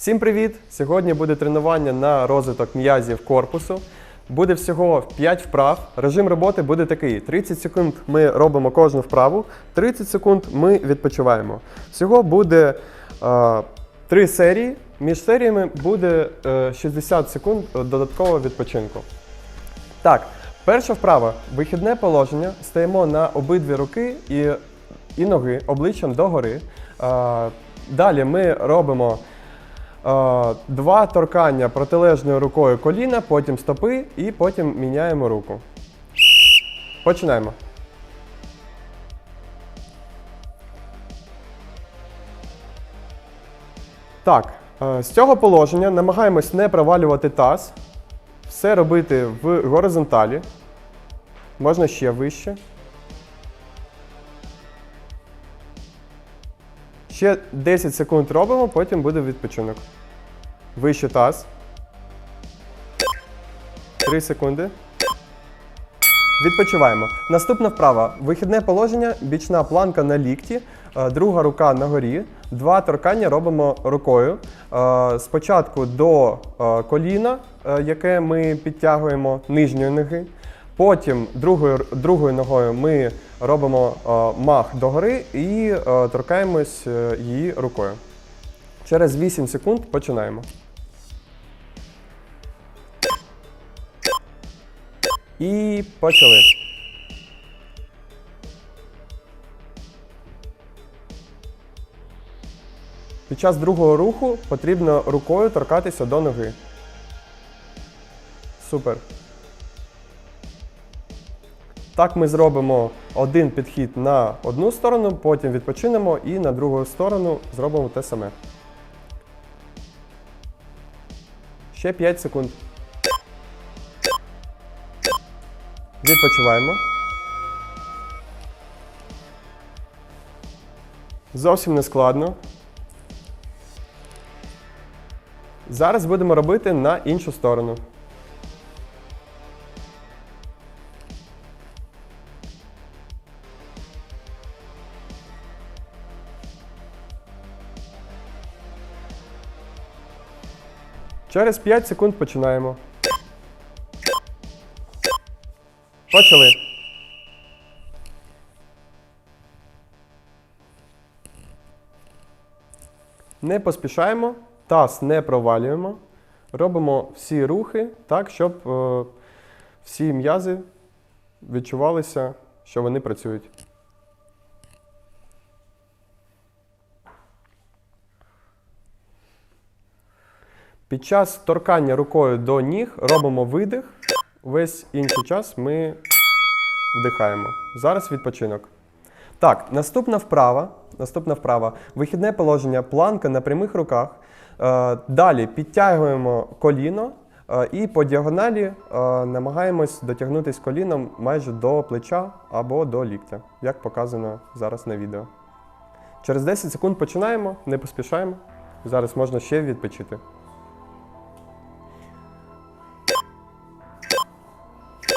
Всім привіт! Сьогодні буде тренування на розвиток м'язів корпусу. Буде всього 5 вправ. Режим роботи буде такий: 30 секунд ми робимо кожну вправу, 30 секунд ми відпочиваємо. Всього буде е, 3 серії. Між серіями буде е, 60 секунд додаткового відпочинку. Так, перша вправа вихідне положення. Стаємо на обидві руки і, і ноги обличчям догори. Е, далі ми робимо два торкання протилежною рукою коліна, потім стопи і потім міняємо руку. Починаємо. Так, е, з цього положення намагаємось не провалювати таз. Все робити в горизонталі. Можна ще вище. Ще 10 секунд робимо, потім буде відпочинок. Вище таз. 3 секунди. Відпочиваємо. Наступна вправа. Вихідне положення, бічна планка на лікті, е, друга рука на горі. Два торкання робимо рукою. Е, Спочатку до е, коліна, яке ми підтягуємо нижньої ноги. Потім другою, другою ногою ми робимо е, мах догори і е, торкаємось е, її рукою. Через 8 секунд починаємо. І почали. Під час другого руху потрібно рукою торкатися до ноги. Супер. Так ми зробимо один підхід на одну сторону, потім відпочинемо і на другу сторону зробимо те саме. Ще 5 секунд. Відпочиваємо. Зовсім не складно. Зараз будемо робити на іншу сторону. Через 5 секунд починаємо. Почали. Не поспішаємо, таз не провалюємо. Робимо всі рухи так, щоб е, всі м'язи відчувалися, що вони працюють. Під час торкання рукою до ніг робимо видих. Весь інший час ми вдихаємо. Зараз відпочинок. Так, наступна вправа. Наступна вправа. Вихідне положення, планка на прямих руках. Е, далі підтягуємо коліно е, і по діагоналі е, намагаємось дотягнутися коліном майже до плеча або до ліктя, як показано зараз на відео. Через 10 секунд починаємо, не поспішаємо. Зараз можна ще відпочити.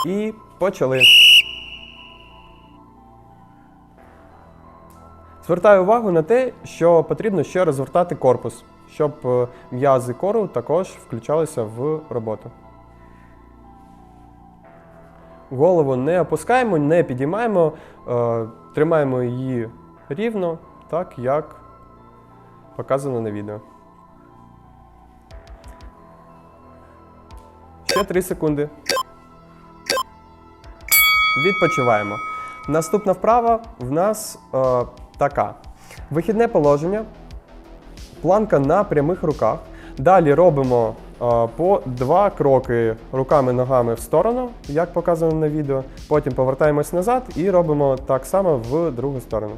І почали. Звертаю увагу на те, що потрібно ще розвертати корпус, щоб е, м'язи кору також включалися в роботу. Голову не опускаємо, не підіймаємо, е, тримаємо її рівно, так як показано на відео. Ще 3 секунди. Відпочиваємо. Наступна вправа в нас е, така: вихідне положення, планка на прямих руках. Далі робимо е, по два кроки руками-ногами в сторону, як показано на відео. Потім повертаємось назад і робимо так само в другу сторону.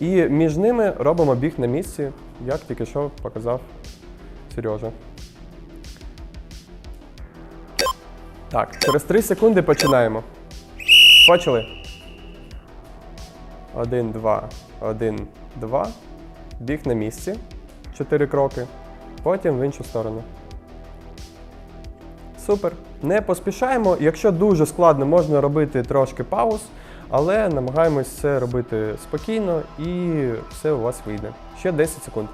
І між ними робимо біг на місці, як тільки що показав Сережа. Так, через 3 секунди починаємо. Почали. Один, два, один, два. Біг на місці. Чотири кроки. Потім в іншу сторону. Супер. Не поспішаємо. Якщо дуже складно, можна робити трошки пауз, але намагаємось це робити спокійно і все у вас вийде. Ще 10 секунд.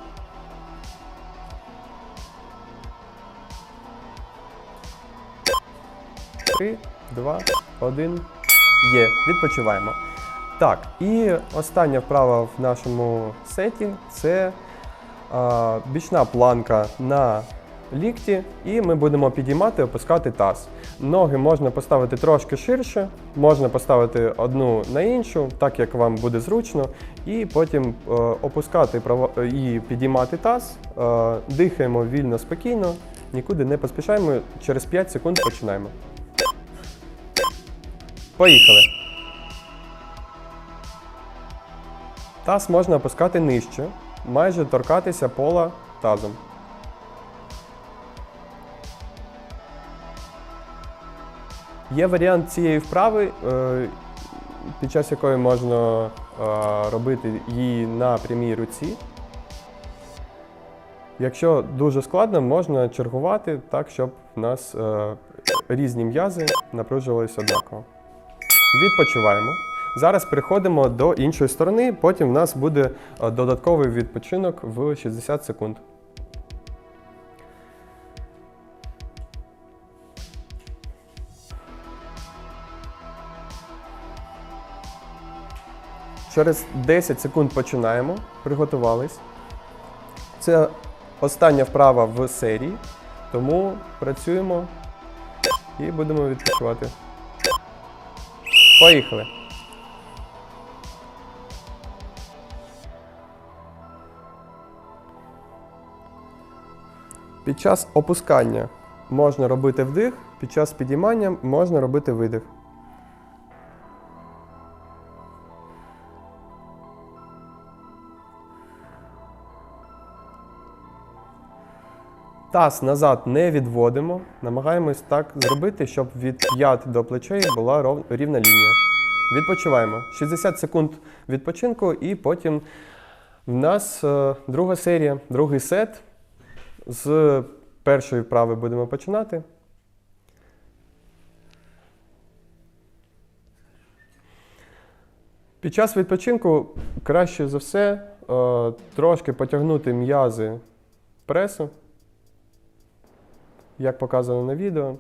Три, два, один. Є. Відпочиваємо. Так, і остання вправа в нашому сеті це а, бічна планка на лікті, і ми будемо підіймати, опускати таз. Ноги можна поставити трошки ширше, можна поставити одну на іншу, так як вам буде зручно, і потім е, опускати і підіймати таз. Е, дихаємо вільно, спокійно, нікуди не поспішаємо. Через 5 секунд починаємо. Поїхали. Таз можна опускати нижче, майже торкатися пола тазом. Є варіант цієї вправи, е, під час якої можна е, робити її на прямій руці. Якщо дуже складно, можна чергувати так, щоб в нас е, різні м'язи напружувалися однаково. Відпочиваємо. Зараз переходимо до іншої сторони, потім в нас буде е, додатковий відпочинок в 60 секунд. Через 10 секунд починаємо. Приготувались. Це остання вправа в серії, тому працюємо і будемо відпочивати. Поїхали. Під час опускання можна робити вдих, під час підіймання можна робити видих. Таз назад не відводимо. Намагаємось так зробити, щоб від п'ят до плечей була рівна лінія. Відпочиваємо. 60 секунд відпочинку, і потім в нас е, друга серія, другий сет. З першої вправи будемо починати. Під час відпочинку краще за все е, трошки потягнути м'язи пресу як показано на відео.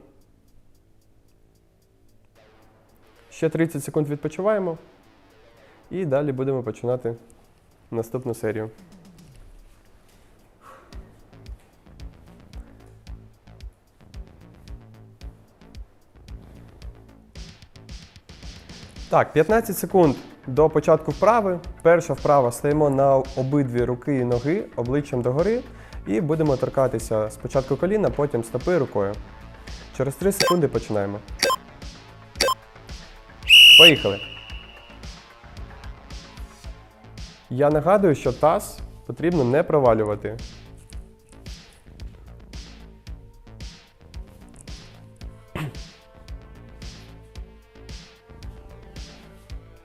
Ще 30 секунд відпочиваємо. І далі будемо починати наступну серію. Так, 15 секунд до початку вправи. Перша вправа стаємо на обидві руки і ноги обличчям догори і будемо торкатися спочатку коліна, потім стопи рукою. Через 3 секунди починаємо. Поїхали. Я нагадую, що таз потрібно не провалювати.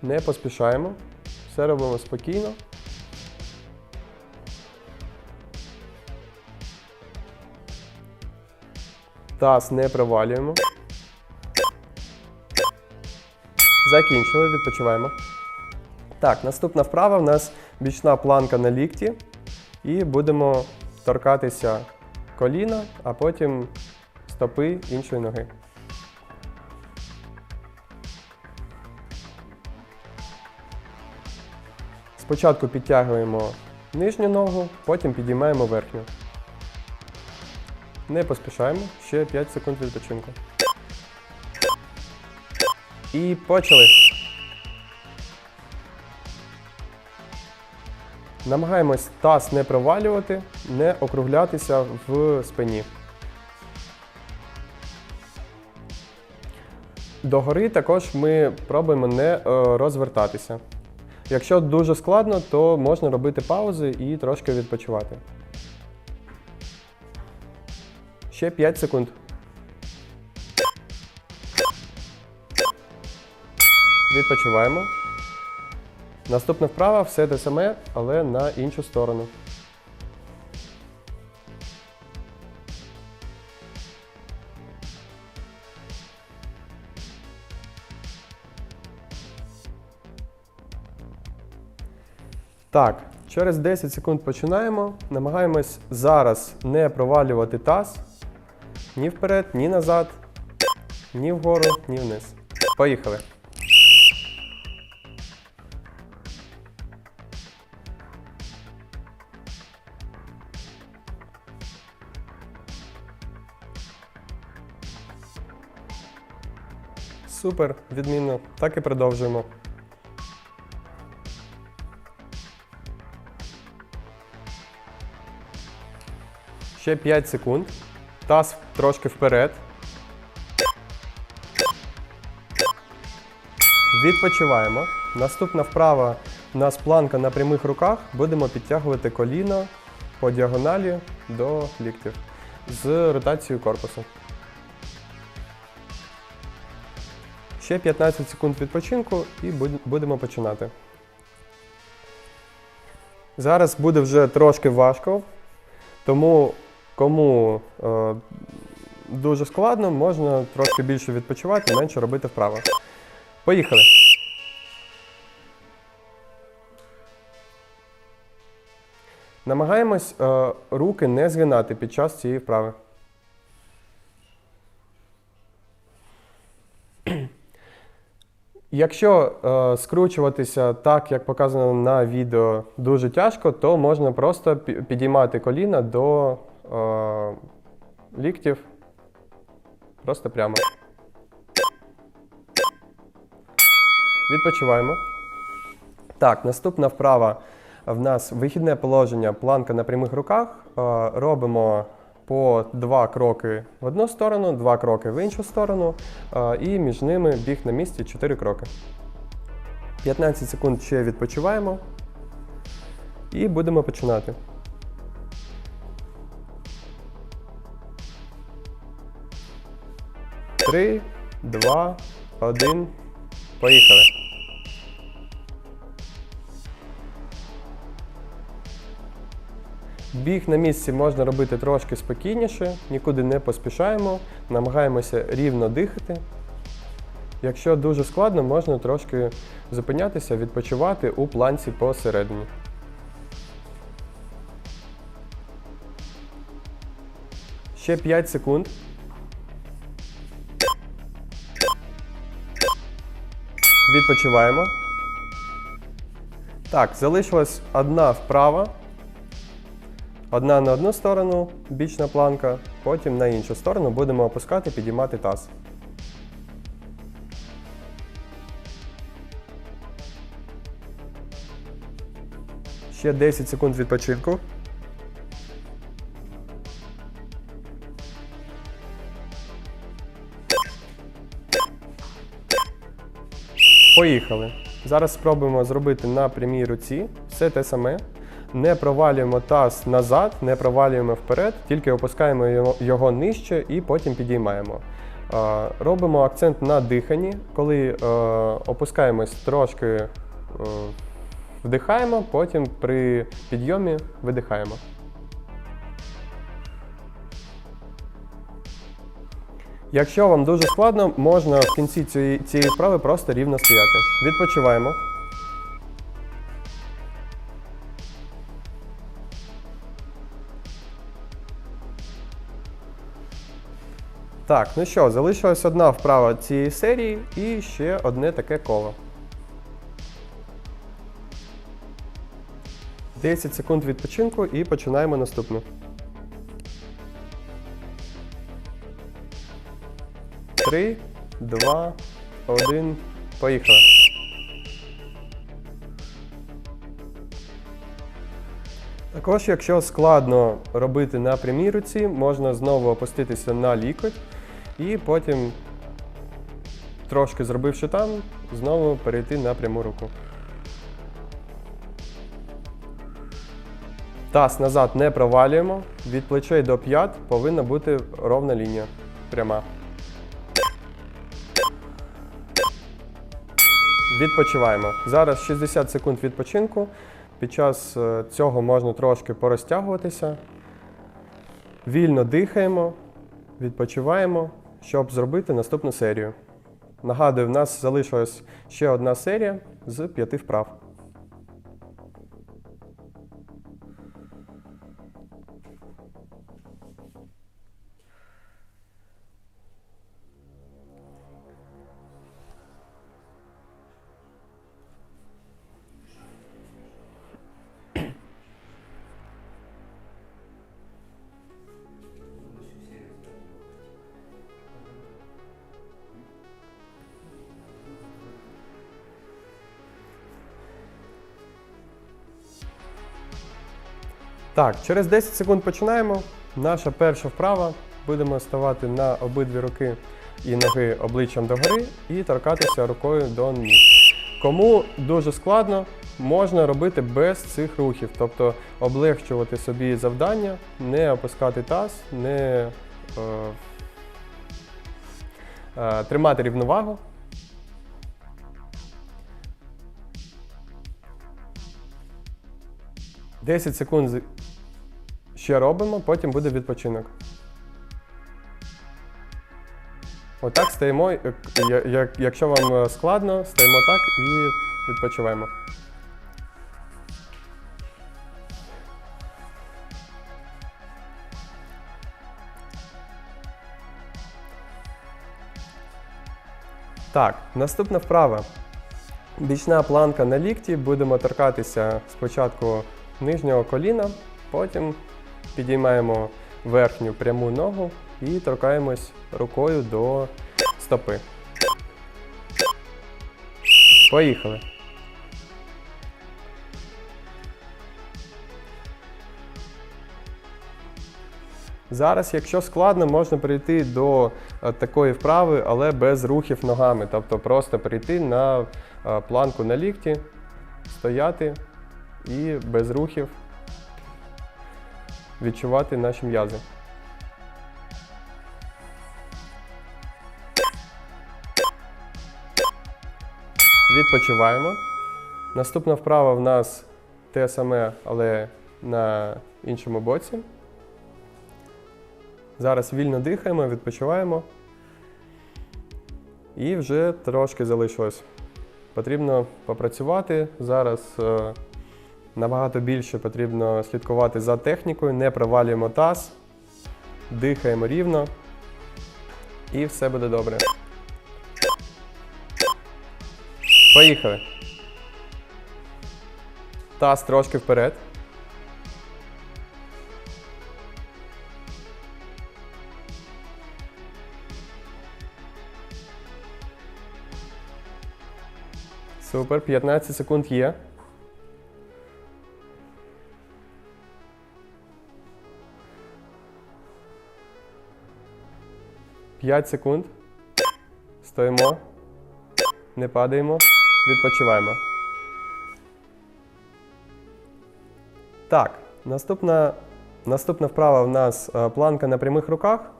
Не поспішаємо. Все робимо спокійно. Таз не провалюємо. Закінчили, відпочиваємо. Так, наступна вправа в нас бічна планка на лікті. І будемо торкатися коліна, а потім стопи іншої ноги. Спочатку підтягуємо нижню ногу, потім підіймаємо верхню. Не поспішаємо, ще 5 секунд відпочинку. І почали. Намагаємось таз не провалювати, не округлятися в спині. Догори також ми пробуємо не е, розвертатися. Якщо дуже складно, то можна робити паузи і трошки відпочивати. Ще 5 секунд. Відпочиваємо. Наступна вправа все те саме, але на іншу сторону. Так, через 10 секунд починаємо. Намагаємось зараз не провалювати таз ні вперед, ні назад. Ні вгору, ні вниз. Поїхали. Супер, відмінно. Так і продовжуємо. Ще 5 секунд. Таз трошки вперед. Відпочиваємо. Наступна вправа у нас планка на прямих руках. Будемо підтягувати коліно по діагоналі до ліктів з ротацією корпусу. Ще 15 секунд відпочинку і будемо починати. Зараз буде вже трошки важко, тому кому е, дуже складно, можна трошки більше відпочивати, менше робити вправо. Поїхали. Намагаємось е, руки не згинати під час цієї вправи. Якщо е, скручуватися так, як показано на відео, дуже тяжко, то можна просто підіймати коліна до е, ліктів просто прямо. Відпочиваємо. Так, наступна вправа в нас вихідне положення, планка на прямих руках. Е, Робимо по два кроки в одну сторону, два кроки в іншу сторону, е, і між ними біг на місці 4 кроки. 15 секунд ще відпочиваємо і будемо починати. Три, два, один. Поїхали. Біг на місці можна робити трошки спокійніше, нікуди не поспішаємо, намагаємося рівно дихати. Якщо дуже складно, можна трошки зупинятися, відпочивати у планці посередині. Ще 5 секунд. Відпочиваємо. Так, залишилась одна вправа. Одна на одну сторону, бічна планка, потім на іншу сторону будемо опускати, підіймати таз. Ще 10 секунд відпочинку. Поїхали. Зараз спробуємо зробити на прямій руці все те саме. Не провалюємо таз назад, не провалюємо вперед, тільки опускаємо його- нижче і потім підіймаємо. Робимо акцент на диханні. Коли е, опускаємось трошки е, вдихаємо, потім при підйомі видихаємо. Якщо вам дуже складно, можна в кінці цієї, цієї вправи просто рівно стояти. Відпочиваємо. Так, ну що, залишилась одна вправа цієї серії і ще одне таке коло. 10 секунд відпочинку і починаємо наступну. Три, два, один. Поїхали. Також, якщо складно робити на прямій руці, можна знову опуститися на лікоть і потім, трошки зробивши там, знову перейти на пряму руку. Таз назад не провалюємо. Від плечей до п'ят повинна бути ровна лінія. Пряма. Відпочиваємо. Зараз 60 секунд відпочинку. Під час е, цього можна трошки порозтягуватися. Вільно дихаємо, відпочиваємо, щоб зробити наступну серію. Нагадую, в нас залишилась ще одна серія з п'яти вправ. Так, через 10 секунд починаємо. Наша перша вправа. Будемо ставати на обидві руки і ноги обличчям догори і торкатися рукою до ніг. Кому дуже складно, можна робити без цих рухів, тобто облегчувати собі завдання, не опускати таз, не е, е, тримати рівновагу. Десять секунд ще робимо, потім буде відпочинок. Отак стаємо. як- Якщо вам е, складно, стаємо так і відпочиваємо. Так, наступна вправа. Бічна планка на лікті. Будемо торкатися спочатку нижнього коліна, потім підіймаємо верхню пряму ногу і торкаємось рукою до стопи. Поїхали. Зараз, якщо складно, можна перейти до е, такої вправи, але без рухів ногами. Тобто просто перейти на е, планку на лікті, стояти і без рухів відчувати наші м'язи. Відпочиваємо. Наступна вправа в нас те саме, але на іншому боці. Зараз вільно дихаємо, відпочиваємо. І вже трошки залишилось. Потрібно попрацювати. Зараз е, набагато більше потрібно слідкувати за технікою, не провалюємо таз, дихаємо рівно і все буде добре. Поїхали. Таз трошки вперед. Супер, 15 секунд є. П'ять секунд. Стоїмо. Не падаємо. Відпочиваємо. Так, наступна, наступна вправа в нас е, планка на прямих руках.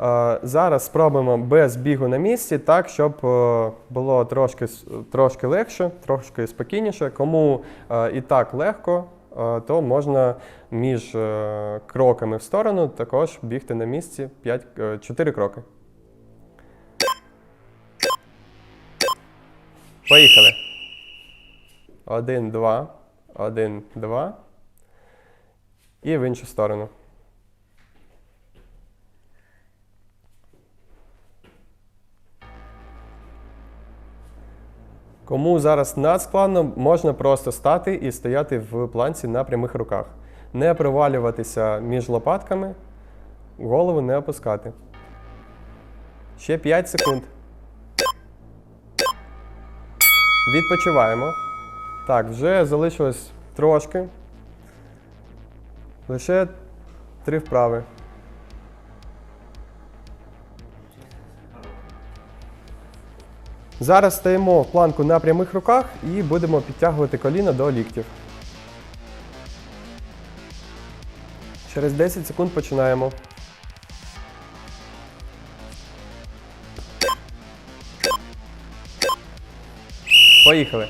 Е, Зараз спробуємо без бігу на місці, так, щоб е, було трошки, трошки легше, трошки спокійніше. Кому і так легко, то можна між е, кроками в сторону також бігти на місці 5, 4 кроки. Поїхали. Один, два, один, два. І в іншу сторону. Кому зараз надскладно, можна просто стати і стояти в планці на прямих руках. Не провалюватися між лопатками, голову не опускати. Ще 5 секунд. Відпочиваємо. Так, вже залишилось трошки. Лише три вправи. Зараз стаємо в планку на прямих руках і будемо підтягувати коліна до ліктів. Через 10 секунд починаємо. Поїхали.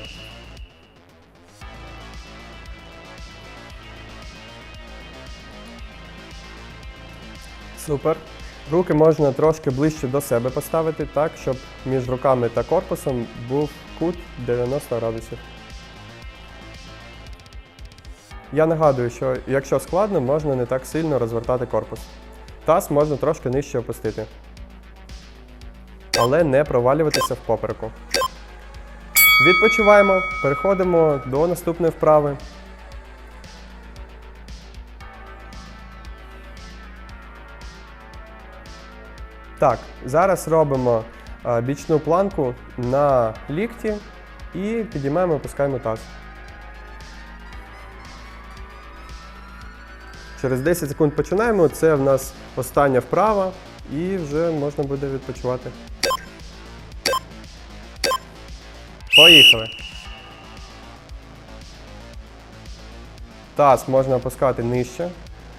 Супер. Руки можна трошки ближче до себе поставити, так, щоб між руками та корпусом був кут 90 градусів. Я нагадую, що якщо складно, можна не так сильно розвертати корпус. Таз можна трошки нижче опустити. Але не провалюватися в попереку. Відпочиваємо, переходимо до наступної вправи. Так, зараз робимо е, бічну планку на лікті і підіймаємо, опускаємо таз. Через 10 секунд починаємо. Це в нас остання вправа, і вже можна буде відпочивати. Поїхали. Таз можна опускати нижче,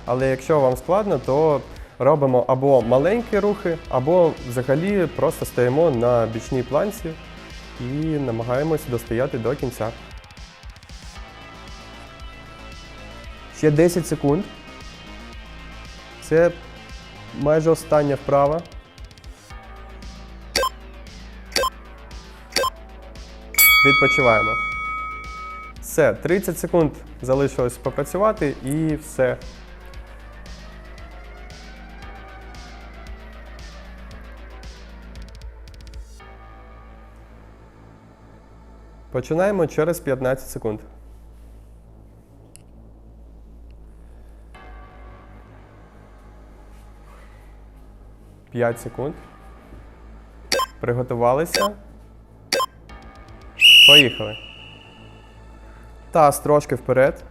але якщо вам складно, то робимо або маленькі рухи, або взагалі просто стоїмо на бічній планці і намагаємось достояти до кінця. Ще 10 секунд. Це майже остання вправа. Відпочиваємо. Все, 30 секунд залишилось попрацювати і все. Починаємо через 15 секунд. П'ять секунд. Приготувалися. Поїхали. Таз трошки вперед.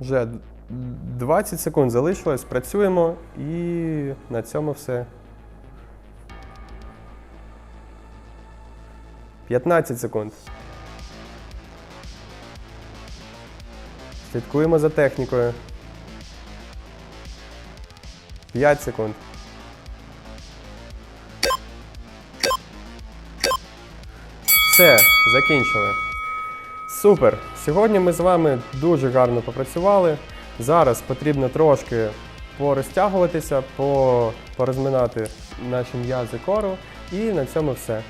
Вже 20 секунд залишилось, працюємо і на цьому все. 15 секунд. Слідкуємо за технікою. 5 секунд. Все, закінчили. Супер! Сьогодні ми з вами дуже гарно попрацювали. Зараз потрібно трошки порозтягуватися, по- порозминати наші м'язи кору. І на цьому все.